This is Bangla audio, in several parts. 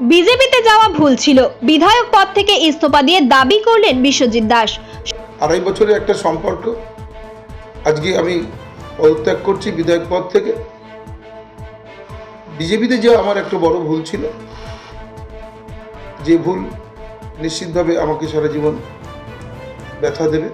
বিজেপিতে যাওয়া ভুল ছিল। বিধায়ক পদ থেকে ইস্তফা দিয়ে দাবি করলেন বিশ্বজিৎ দাস। আড়াই বছরের একটা সম্পর্ক। আজকে আমি পদত্যাগ করছি বিধায়ক পদ থেকে। বিজেপিতে যাওয়া আমার একটা বড় ভুল ছিল, যে ভুল নিশ্চিতভাবে আমাকে সারা জীবন ব্যথা দেবে।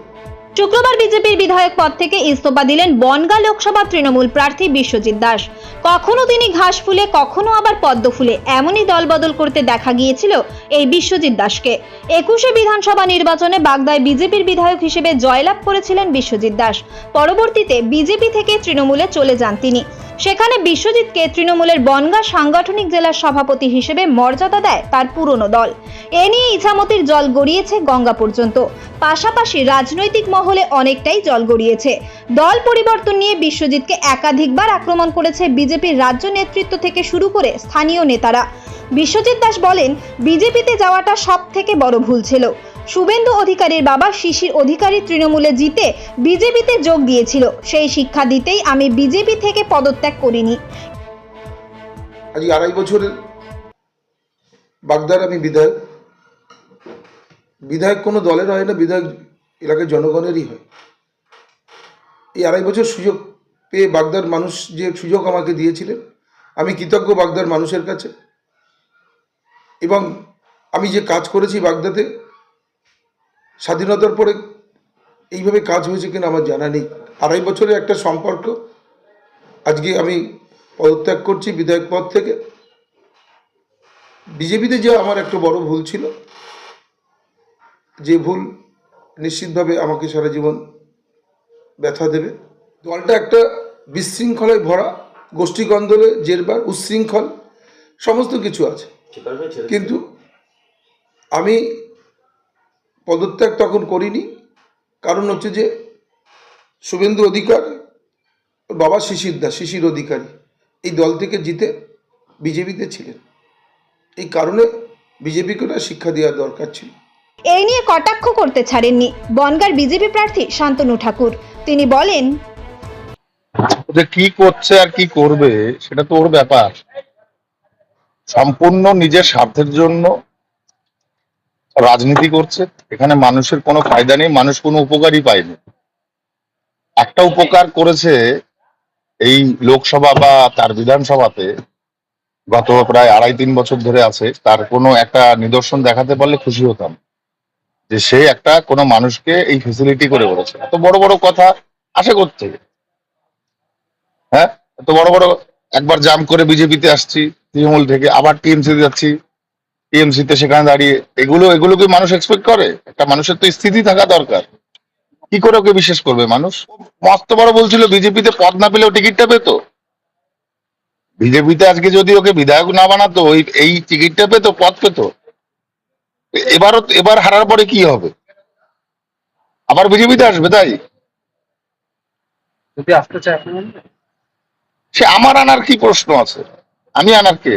শুক্রবার বিজেপির বিধায়ক পদ থেকে ইস্তফা দিলেন বনগা লোকসভা তৃণমূল প্রার্থী বিশ্বজিৎ দাস। কখনো তিনি ঘাস ফুলে, কখনো আবার পদ্ম ফুলে এমনই দলবদল করতে দেখা গিয়েছিল এই বিশ্বজিৎ দাসকে। একুশে বিধানসভা নির্বাচনে বাগদায় বিজেপির বিধায়ক হিসেবে জয়লাভ করেছিলেন বিশ্বজিৎ দাস। পরবর্তীতে বিজেপি থেকে তৃণমূলে চলে যান তিনি। সেখানে বিশ্বজিৎকে তৃণমূলের বনগা সাংগঠনিক জেলার সভাপতি হিসেবে মর্যাদা দেয় তার পুরনো দল। এ নিয়ে ইছামতির জল গড়িয়েছে গঙ্গা পর্যন্ত। পাশাপাশি রাজনৈতিক মহলে অনেকটাই জল গড়িয়েছে। দল পরিবর্তন নিয়ে বিশ্বজিৎকে একাধিকবার আক্রমণ করেছে বিজেপির রাজ্য নেতৃত্ব থেকে শুরু করে স্থানীয় নেতারা। বিশ্বজিৎ দাস বলেন, বিজেপিতে যাওয়াটা সব থেকে বড় ভুল ছিল। শুভেন্দু অধিকারীর বাবা শিশির অধিকারী তৃণমূলে জিতে বিজেপিতে যোগ দিয়েছিল। সেই শিক্ষা দিতেই আমি বিজেপি থেকে পদত্যাগ করিনি। আজ আড়াই বছরের বাগদার আমি বিধায়ক। বিধায়ক কোনো দলের হয় না, বিধায়ক এলাকার জনগণেরই হয়। এই আড়াই বছর সুযোগ পেয়ে বাগদার মানুষ যে সুযোগ আমাকে দিয়েছিলেন, আমি কৃতজ্ঞ বাগদার মানুষের কাছে। এবং আমি যে কাজ করেছি বাগদাতে স্বাধীনতার পরে এইভাবে কাজ হয়েছে কিনা আমার জানা নেই। আড়াই বছরের একটা সম্পর্ক। আজকে আমি পদত্যাগ করছি বিধায়ক পদ থেকে। বিজেপিতে যাওয়া আমার একটা বড় ভুল ছিল যে ভুল নিশ্চিতভাবে আমাকে সারা জীবন ব্যথা দেবে। দলটা একটা বিশৃঙ্খলায় ভরা গোষ্ঠী কন্দলে জেরবার উচ্ছৃঙ্খল সমস্ত কিছু আছে। কিন্তু আমি পদত্যাগ তখন করিনি। কারণ হচ্ছে যে শুভেন্দু অধিকার ওর বাবা শিশির দাস শিশির অধিকারী এই দল থেকে জিতে বিজেপিতে ছিলেন। এই কারণে বিজেপিকে ওটা শিক্ষা দেওয়ার দরকার ছিল। এই নিয়ে কটাক্ষ করতে ছাড়েননি বনগার বিজেপি প্রার্থী শান্তনু ঠাকুর। তিনি বলেন যে কি করছে আর কি করবে সেটা তো ওর ব্যাপার। সম্পূর্ণ নিজের স্বার্থের জন্য রাজনীতি করছে, এখানে মানুষের কোনো ফায়দা নেই, মানুষ কোনো উপকারই পায়নি। একটা উপকার করেছে এই লোকসভা বা তার বিধানসভাতে গত প্রায় আড়াই তিন বছর ধরে আছে, তার কোনো একটা নিদর্শন দেখাতে পারলে খুশি হতাম যে সে একটা কোনো মানুষকে এই ফেসিলিটি করে বলেছে। এত বড় বড় কথা আশা করতে হ্যাঁ? এত বড় বড়, একবার জাম করে বিজেপিতে আসছি, তৃণমূল থেকে, আবার টিএমসি যাচ্ছি টিএমসি তে সেখানে দাঁড়িয়ে এগুলো এগুলো কি মানুষ এক্সপেক্ট করে? একটা মানুষের তো স্থিতি থাকা দরকার। কি করে ওকে বিশ্বাস করবে মানুষ? মস্ত বড় বলছিল বিজেপিতে পদ না পেলেও টিকিটটা পেতো। বিজেপিতে আজকে যদি ওকে বিধায়ক না বানাতো ওই এই টিকিটটা পেতো পদ পেতো। এবারও এবার হারার পরে কি হবে? আবার বিজেপিতে আসবে তাই? যদি আসতে চায় সে আমার আনার কি প্রশ্ন আছে? আমি আনার কে?